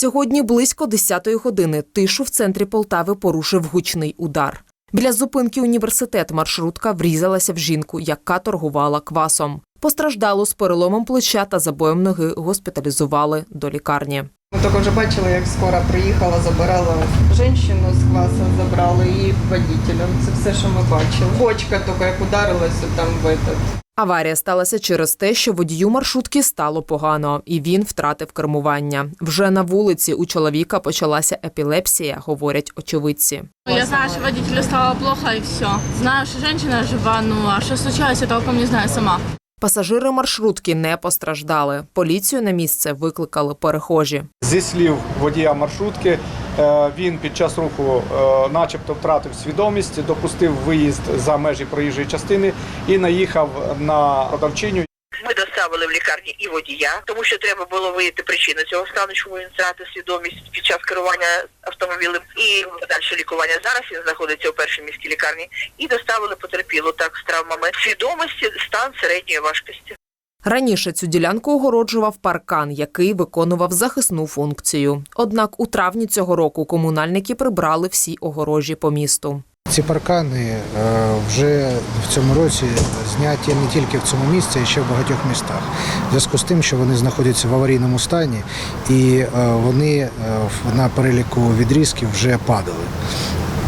Сьогодні близько 10-ї години тишу в центрі Полтави порушив гучний удар. Біля зупинки університет маршрутка врізалася в жінку, яка торгувала квасом. Постраждалу з переломом плеча та забоєм ноги госпіталізували до лікарні. Ми тільки вже бачили, як скоро приїхала, забирала жінку з класу, забрали і водителя. Це все, що ми бачили. Бочка тільки як ударилася там в этот. Аварія сталася через те, що водію маршрутки стало погано, і він втратив кермування. Вже на вулиці у чоловіка почалася епілепсія, говорять очевидці. Я знаю, что водителю стало плохо и все. Знаю, что женщина жива, ну а что случилось, я толком не знаю сама. Пасажири маршрутки не постраждали. Поліцію на місце викликали перехожі. Зі слів водія маршрутки, він під час руху е, начебто втратив свідомість, допустив виїзд за межі проїжджої частини і наїхав на продавчиню. Ми доставили в лікарні і водія, тому що треба було виявити причину цього стану, чому він втратив свідомість під час керування автомобілем і далі лікування. Зараз він знаходиться у першій міській лікарні і доставили потерпілу так з травмами свідомості, стан середньої важкості. Раніше цю ділянку огороджував паркан, який виконував захисну функцію. Однак у травні цього року комунальники прибрали всі огорожі по місту. Ці паркани е, вже в цьому році зняті не тільки в цьому місці, а ще в багатьох містах. В зв'язку з тим, що вони знаходяться в аварійному стані і е, вони е, на переліку відрізків вже падали.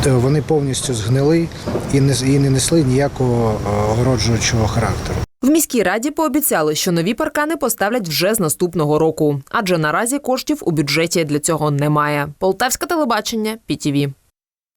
Вони повністю згнили і не, несли ніякого огороджуючого характеру. В міській раді пообіцяли, що нові паркани поставлять вже з наступного року, адже наразі коштів у бюджеті для цього немає. Полтавське телебачення, ПІТІВІ.